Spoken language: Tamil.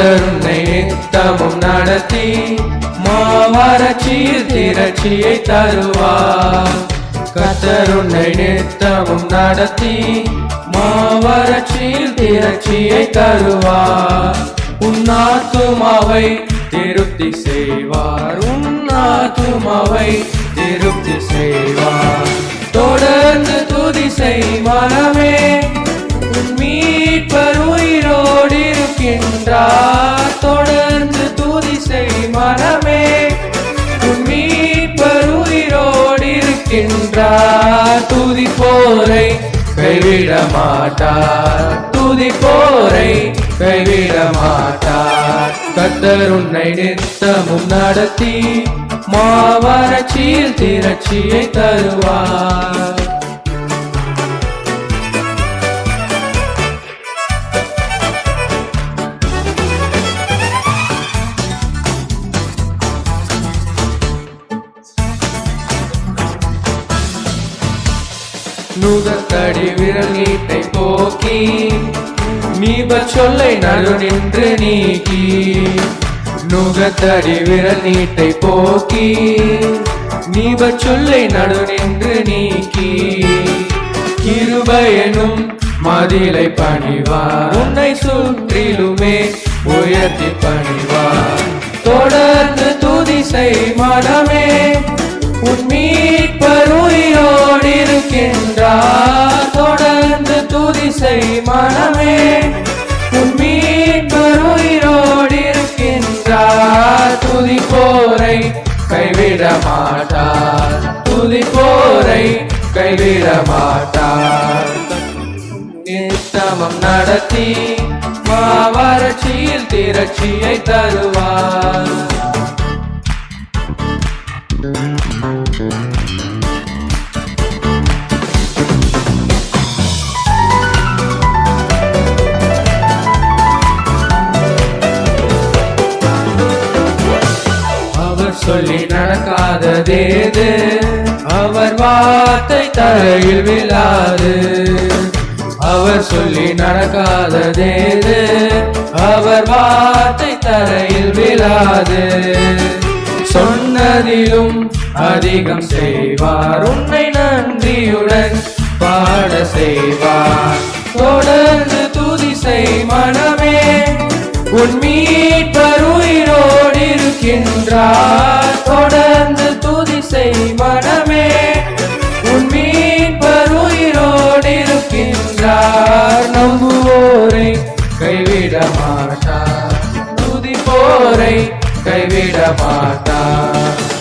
கத்தருன்னை நித்தமும் நடத்தி மாவரட்சியில் திரட்சியை தருவார். கத்தருன்னை நித்தமும் நடத்தி மாவரட்சியில் திரட்சியை தருவார். உன்னாத்துமாவை திருப்தி செய்வார். உன்னாத்துமாவை திருப்தி செய்வார். தொடர்ந்து துதி செய்வார். இருக்கின்றார் தொடர்ந்து தூதி செய் மனமே உன் இருக்கின்றார். தூதி போரை கைவிட மாட்டார். தூதி போரை கைவிட மாட்டார். கத்தர் உன்னை நித்தமும் நடத்தி மாவரட்சியில் திரட்சியை தருவார். நுகத்தடி விரல் நீட்டை போக்கி நீப சொல்லை நடு நின்று நீக்கி நுகத்தடி விரல் நீட்டை போக்கி நீப சொல்லை நடு நின்று நீக்கி. கிருபயனும் மதிலை பணிவார். உன்னை சுற்றிலுமே உயர்த்தி பணிவார். தொடர்ந்து துதி செய் மனமே உன் மீது துதி செய் மனமே உன் மீட்பர் இருக்கின்றார் துதி போரை கைவிட மாட்டார். துதி போரை கைவிட மாட்டார். நித்தமம் நடத்தி மாவரட்சியில் திரட்சியை தருவார். சொல்லி நடக்காததேது அவர் வார்த்தை தரையில் விழாது. அவர் சொல்லி நடக்காததேது அவர் வார்த்தை தரையில் விழாது. சொன்னதிலும் அதிகம் செய்வார். உன்னை நன்றியுடன் பாட செய்வார். தொடர்ந்து துதி செய் மனமே. உன் மீட்பர் உயிரோடு இருக்கின்றார். கைவிட மாட்டார் துதி போரை கைவிட மாட்டார்